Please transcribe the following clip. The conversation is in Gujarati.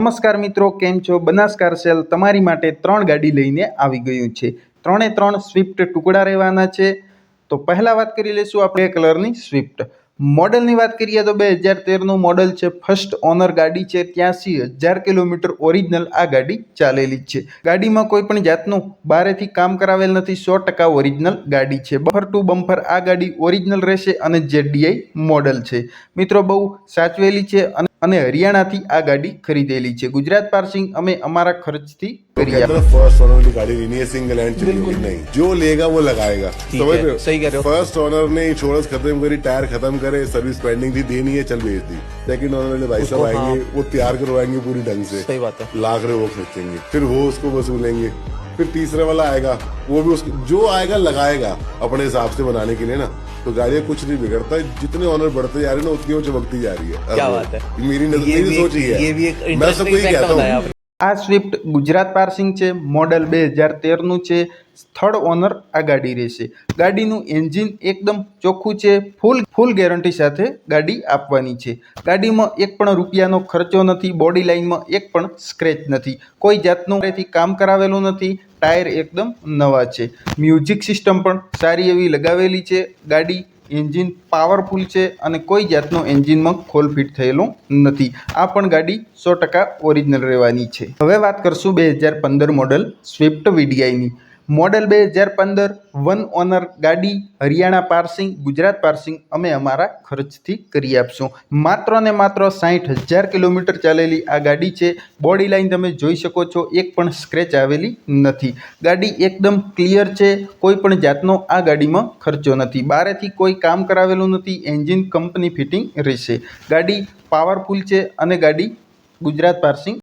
નમસ્કાર મિત્રો, કેમ છો? બનાસકાર સેલ તમારી માટે ત્રણ ગાડી લઈને આવી ગયું છે. ત્રણે ત્રણ સ્વિફ્ટ ટુકડા રહેવાના છે. તો પહેલાં વાત કરી લઈશું આપણે કલરની સ્વિફ્ટ. મોડલની વાત કરીએ તો બે હજાર તેરનું મોડલ છે ફર્સ્ટ ઓનર ગાડી છે. ત્યાંસી હજાર કિલોમીટર ઓરિજિનલ આ ગાડી ચાલેલી છે. ગાડીમાં કોઈ પણ જાતનું બારેથી કામ કરાવેલ નથી. સો ટકા ઓરિજિનલ ગાડી છે. બફર ટુ બમ્ફર આ ગાડી ઓરિજિનલ રહેશે અને જેડીઆઈ મોડલ છે. મિત્રો, બહુ સાચવેલી છે અને અને હરિયાણાથી આ ગાડી ખરીદેલી છે ગુજરાત પાર્સિંગ અમે અમારા ખર્ચથી કરી कहते हैं फर्स्ट ओनर की गाड़ी लेनी है सिंगल हैंड चलेगी नहीं जो लेगा वो लगाएगा ठीक समझ है, रहे हो सही कह रहे हो। फर्स्ट ओनर ने इंश्योरेंस खत्म करी टायर खत्म करे सर्विस पेंडिंग थी देनी है चल भेज दी सेकंड ओनर वाले भाई साहब उसको हाँ। आएंगे वो तैयार करवाएंगे पूरी ढंग से सही बात है लाख रुपए वो खर्चेंगे फिर वो उसको वसूलेंगे फिर तीसरे वाला आएगा वो भी उसको जो आएगा लगाएगा अपने हिसाब से बनाने के लिए ना तो गाड़ियाँ कुछ नहीं बिगड़ता जितने ऑनर बढ़ते जा रहे हैं ना उतनी वो चमकती जा रही है क्या बात है मेरी नजर ये मेरी भी सोच ही है ये भी एक मैं सबको इंटरेस्टिंग ये फैक्ट कहता बताया हूँ आपने આ સ્વિફ્ટ ગુજરાત પાર્સિંગ છે, મોડલ બે હજાર તેરનું છે થર્ડ ઓનર આ ગાડી રહેશે. ગાડીનું એન્જિન એકદમ ચોખ્ખું છે, ફૂલ ફૂલ ગેરંટી સાથે ગાડી આપવાની છે. ગાડીમાં એક પણ રૂપિયાનો ખર્ચો નથી, બોડી લાઇનમાં એક પણ સ્ક્રેચ નથી. કોઈ જાતનું કામ કરાવેલું નથી, ટાયર એકદમ નવા છે. મ્યુઝિક સિસ્ટમ પણ સારી એવી લગાવેલી છે, ગાડી એન્જિન પાવરફુલ છે અને કોઈ જાતનો એન્જિનમાં ખોલ ફિટ થયેલું નથી. આ પણ ગાડી સો ટકા ઓરિજિનલ રહેવાની છે. હવે વાત કરશું બે હજાર પંદર મોડલ સ્વિફ્ટ વીડીઆઈની મોડલ બે હજાર પંદર, વન ઓનર ગાડી, હરિયાણા પાર્સિંગ, ગુજરાત પાર્સિંગ અમે અમારા ખર્ચથી કરી આપશું. માત્ર ને માત્ર સાઠ હજાર કિલોમીટર ચાલેલી આ ગાડી છે. બોડી લાઈન તમે જોઈ શકો છો, એક પણ સ્ક્રેચ આવેલી નથી. ગાડી એકદમ ક્લિયર છે, કોઈ પણ જાતનો આ ગાડીમાં ખર્ચો નથી. બારેથી કોઈ કામ કરાવેલું નથી, એન્જિન કંપની ફિટિંગ રહેશે. ગાડી પાવરફુલ છે અને ગાડી ગુજરાત પાર્સિંગ